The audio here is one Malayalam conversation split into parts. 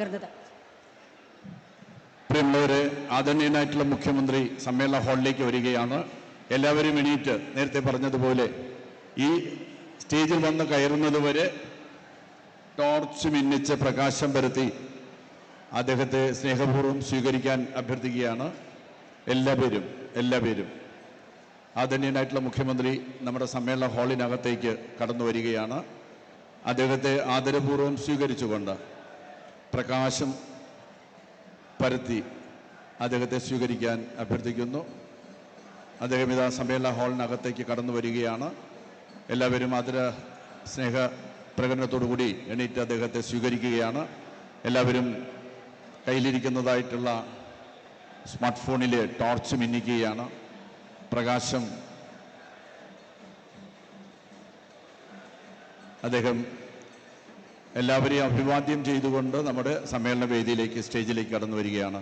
പകർന്നത് പ്രിയമുള്ളവരെ ആദരണീയനായിട്ടുള്ള മുഖ്യമന്ത്രി സമ്മേളന ഹാളിലേക്ക് വരികയാണ്. എല്ലാവരും എണീറ്റ് നേരത്തെ പറഞ്ഞതുപോലെ ഈ സ്റ്റേജിൽ വന്ന് കയറുന്നത് വരെ ടോർച്ച് മിന്നിച്ച് പ്രകാശം പരത്തി അദ്ദേഹത്തെ സ്നേഹപൂർവം സ്വീകരിക്കാൻ അഭ്യർത്ഥിക്കുകയാണ്. എല്ലാവരും എല്ലാവരും. ആദരണീയനായിട്ടുള്ള മുഖ്യമന്ത്രി നമ്മുടെ സമ്മേളന ഹാളിനകത്തേക്ക് കടന്നു വരികയാണ്. അദ്ദേഹത്തെ ആദരപൂർവം സ്വീകരിച്ചുകൊണ്ട് പ്രകാശം പരത്തി അദ്ദേഹത്തെ സ്വീകരിക്കാൻ അഭ്യർത്ഥിക്കുന്നു. അദ്ദേഹം ഇതാ സമ്മേളന ഹാളിനകത്തേക്ക് കടന്നു വരികയാണ്. എല്ലാവരും ആദര സ്നേഹ പ്രകടനത്തോടുകൂടി എണീറ്റ് അദ്ദേഹത്തെ സ്വീകരിക്കുകയാണ്. എല്ലാവരും കയ്യിലിരിക്കുന്നതായിട്ടുള്ള സ്മാർട്ട് ഫോണിലെ ടോർച്ച് മിന്നിക്കുകയാണ്. പ്രകാശം അദ്ദേഹം എല്ലാവരെയും അഭിവാദ്യം ചെയ്തുകൊണ്ട് നമ്മുടെ സമ്മേളന വേദിയിലേക്ക് സ്റ്റേജിലേക്ക് കടന്നു വരികയാണ്.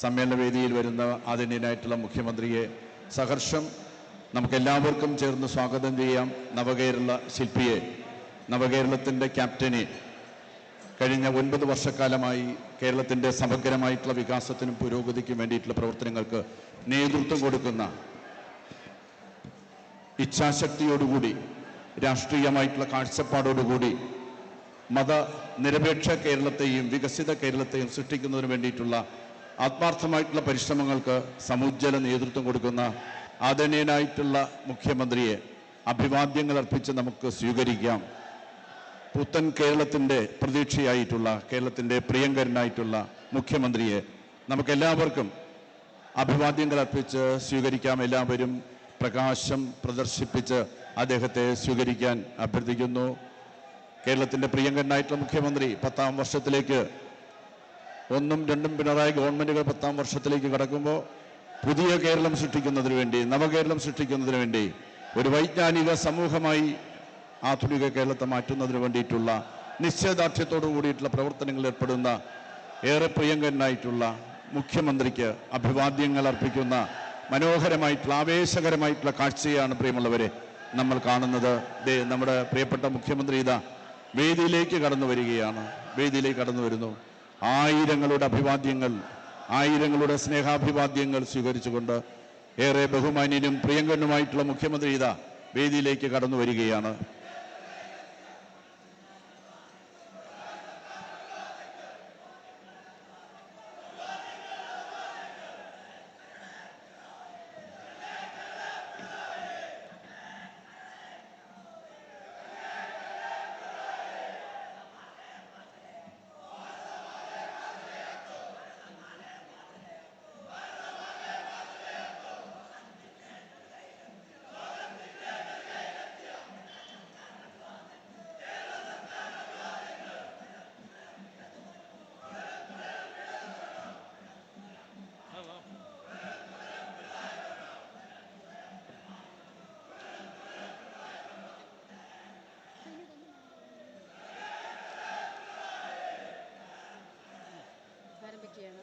സമ്മേളന വേദിയിൽ വരുന്ന ആദരണീയനായിട്ടുള്ള മുഖ്യമന്ത്രിയെ സഹർഷം നമുക്കെല്ലാവർക്കും ചേർന്ന് സ്വാഗതം ചെയ്യാം. നവകേരള ശില്പിയെ നവകേരളത്തിന്റെ ക്യാപ്റ്റനെ. കഴിഞ്ഞ ഒൻപത് വർഷക്കാലമായി കേരളത്തിന്റെ സമഗ്രമായിട്ടുള്ള വികാസത്തിനും പുരോഗതിക്കും വേണ്ടിയിട്ടുള്ള പ്രവർത്തനങ്ങൾക്ക് നേതൃത്വം കൊടുക്കുന്ന ഇച്ഛാശക്തിയോടുകൂടി രാഷ്ട്രീയമായിട്ടുള്ള കാഴ്ചപ്പാടോടുകൂടി മതനിരപേക്ഷ കേരളത്തെയും വികസിത കേരളത്തെയും സൃഷ്ടിക്കുന്നതിന് വേണ്ടിയിട്ടുള്ള ആത്മാർത്ഥമായിട്ടുള്ള പരിശ്രമങ്ങൾക്ക് സമുജ്ജല നേതൃത്വം കൊടുക്കുന്ന ആദരണീയനായിട്ടുള്ള മുഖ്യമന്ത്രിയെ അഭിവാദ്യങ്ങൾ അർപ്പിച്ച് നമുക്ക് സ്വീകരിക്കാം. പുത്തൻ കേരളത്തിന്റെ പ്രതീക്ഷയായിട്ടുള്ള കേരളത്തിന്റെ പ്രിയങ്കരനായിട്ടുള്ള മുഖ്യമന്ത്രിയെ നമുക്കെല്ലാവർക്കും അഭിവാദ്യങ്ങൾ അർപ്പിച്ച് സ്വീകരിക്കാം. എല്ലാവരും പ്രകാശം പ്രദർശിപ്പിച്ച് അദ്ദേഹത്തെ സ്വീകരിക്കാൻ അഭ്യർത്ഥിക്കുന്നു. കേരളത്തിന്റെ പ്രിയങ്കരനായിട്ടുള്ള മുഖ്യമന്ത്രി പത്താം വർഷത്തിലേക്ക് ഒന്നും രണ്ടും പിണറായി ഗവൺമെന്റുകൾ പത്താം വർഷത്തിലേക്ക് കടക്കുമ്പോൾ പുതിയ കേരളം സൃഷ്ടിക്കുന്നതിന് വേണ്ടി നവകേരളം സൃഷ്ടിക്കുന്നതിന് വേണ്ടി ഒരു വൈജ്ഞാനിക സമൂഹമായി ആധുനിക കേരളത്തെ മാറ്റുന്നതിന് വേണ്ടിയിട്ടുള്ള നിശ്ചയദാർഢ്യത്തോടു കൂടിയിട്ടുള്ള പ്രവർത്തനങ്ങളിൽ ഏർപ്പെടുന്ന ഏറെ പ്രിയങ്കരനായിട്ടുള്ള മുഖ്യമന്ത്രിക്ക് അഭിവാദ്യങ്ങൾ അർപ്പിക്കുന്ന മനോഹരമായിട്ടുള്ള ആവേശകരമായിട്ടുള്ള കാഴ്ചയാണ് പ്രിയമുള്ളവരെ നമ്മൾ കാണുന്നത്. നമ്മുടെ പ്രിയപ്പെട്ട മുഖ്യമന്ത്രി ഇതാ വേദിയിലേക്ക് കടന്നു വരികയാണ്. വേദിയിലേക്ക് കടന്നു വരുന്നു. ആയിരങ്ങളുടെ അഭിവാദ്യങ്ങൾ ആയിരങ്ങളുടെ സ്നേഹാഭിവാദ്യങ്ങൾ സ്വീകരിച്ചുകൊണ്ട് ഏറെ ബഹുമാന്യനും പ്രിയങ്കനുമായിട്ടുള്ള മുഖ്യമന്ത്രി ഇതാ വേദിയിലേക്ക് കടന്നു വരികയാണ്. 节呢？